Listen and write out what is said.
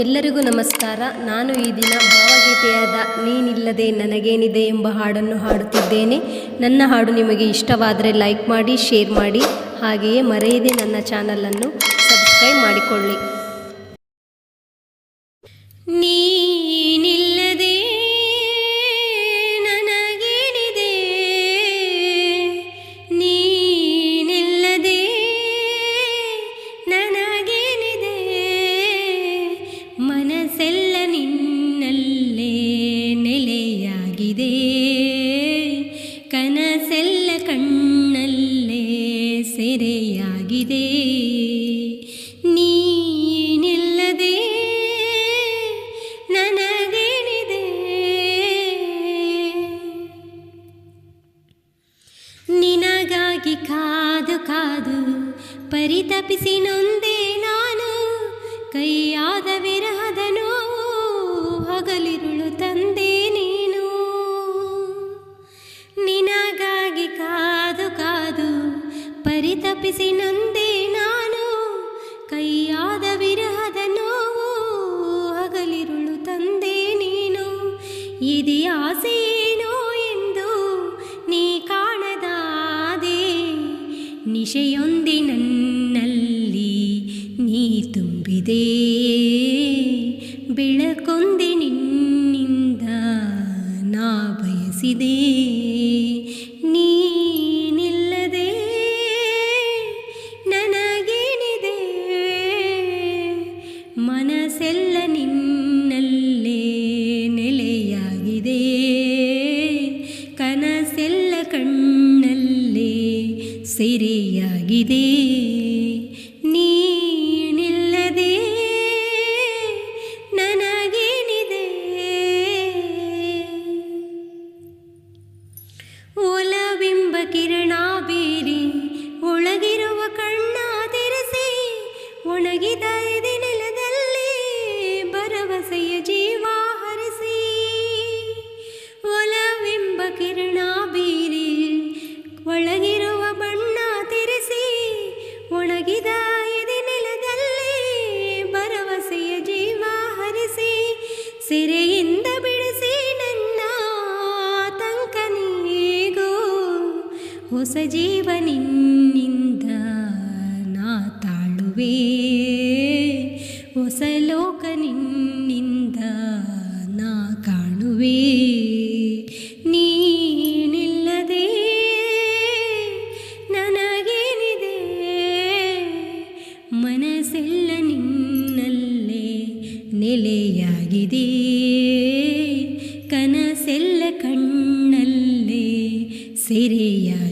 ಎಲ್ಲರಿಗೂ ನಮಸ್ಕಾರ. ನಾನು ಈ ದಿನ ಭಾವಗೀತೆಯಾದ ನೀನಿಲ್ಲದೆ ನನಗೇನಿದೆ ಎಂಬ ಹಾಡನ್ನು ಹಾಡುತ್ತಿದ್ದೇನೆ. ನನ್ನ ಹಾಡು ನಿಮಗೆ ಇಷ್ಟವಾದರೆ ಲೈಕ್ ಮಾಡಿ, ಶೇರ್ ಮಾಡಿ, ಹಾಗೆಯೇ ಮರೆಯದೆ ನನ್ನ ಚಾನಲನ್ನು ಸಬ್ಸ್ಕ್ರೈಬ್ ಮಾಡಿಕೊಳ್ಳಿ. ನೀನಿಲ್ಲದೆ ಮನಸ್ಸೆಲ್ಲ ನಿನ್ನಲ್ಲೇ ನೆಲೆಯಾಗಿದೆ. ಕನಸೆಲ್ಲ ಕಣ್ಣಲ್ಲೇ ಸೆರೆಯಾಗಿದೆ. ನೀನಿಲ್ಲದೆ ನಿನಗಾಗಿ ಕಾದು ಕಾದು ಪರಿತಪಿಸಿ ನೊಂದೆ ಕೈಯಾದ ವಿರಹದ ನೋವು ಹಗಲಿರುಳು ತಂದೆ ನೀನು. ನಿನಗಾಗಿ ಕಾದು ಕಾದು ಪರಿತಪಿಸಿ ನಂದೆ ನಾನು. ಕೈಯಾದ ವಿರಹದ ನೋವು ಹಗಲಿರುಳು ತಂದೆ ನೀನು. ಇದಿ ಆಸೆಯೇನೋ ಎಂದು ನೀ ಕಾಣದಾದೆ ನಿಶೆಯೊಂದಿನನ್ನಲ್ಲಿ ನೀ ತುಂಬಿದೆ. ಬೆಳಕೊಂದೆ ನಿನ್ನಿಂದ ನಾ ಬಯಸಿದೆ. ನೀನಿಲ್ಲದೆ ನನಗೇನಿದೆ? ಮನಸ್ಸೆಲ್ಲ ನಿನ್ನಲ್ಲೇ ನೆಲೆಯಾಗಿದೆ. ಕನಸೆಲ್ಲ ಕಣ್ಣಲ್ಲೇ ಸೆರೆಯಾಗಿದೆ. ಕಿರಣ ಬೀರಿ ಒಳಗಿರುವ ಕಣ್ಣ ತೆರೆಸಿ, ಒಣಗಿದ ಎದೆ ನೆಲದಲ್ಲಿ ಭರವಸೆಯ ಜೀವ ಹರಿಸಿ. ಒಲವೆಂಬ ಕಿರಣ ಬೀರಿ ಒಳಗಿರುವ ಬಣ್ಣ ತೆರೆಸಿ, ಒಣಗಿದ ಎದೆ ನೆಲದಲ್ಲಿ ಭರವಸೆಯ ಜೀವ ಹರಿಸಿ. ಸೆರೆಯಿಂದ ಹೊಸ ಜೀವ ನಿನ್ನಿಂದ ನಾ ತಾಳುವೆ. ಹೊಸ ಲೋಕ ನಿನ್ನಿಂದ ನಾ ಕಾಣುವೆ. ನೀನಿಲ್ಲದೆ ನನಗೇನಿದೆ? ಮನಸ್ಸೆಲ್ಲ ನಿನ್ನಲ್ಲೇ ನೆಲೆಯಾಗಿದೆ. ಕನಸೆಲ್ಲ ಕಣ್ಣಲ್ಲೇ ಸೆರೆಯಾಗಿದೆ.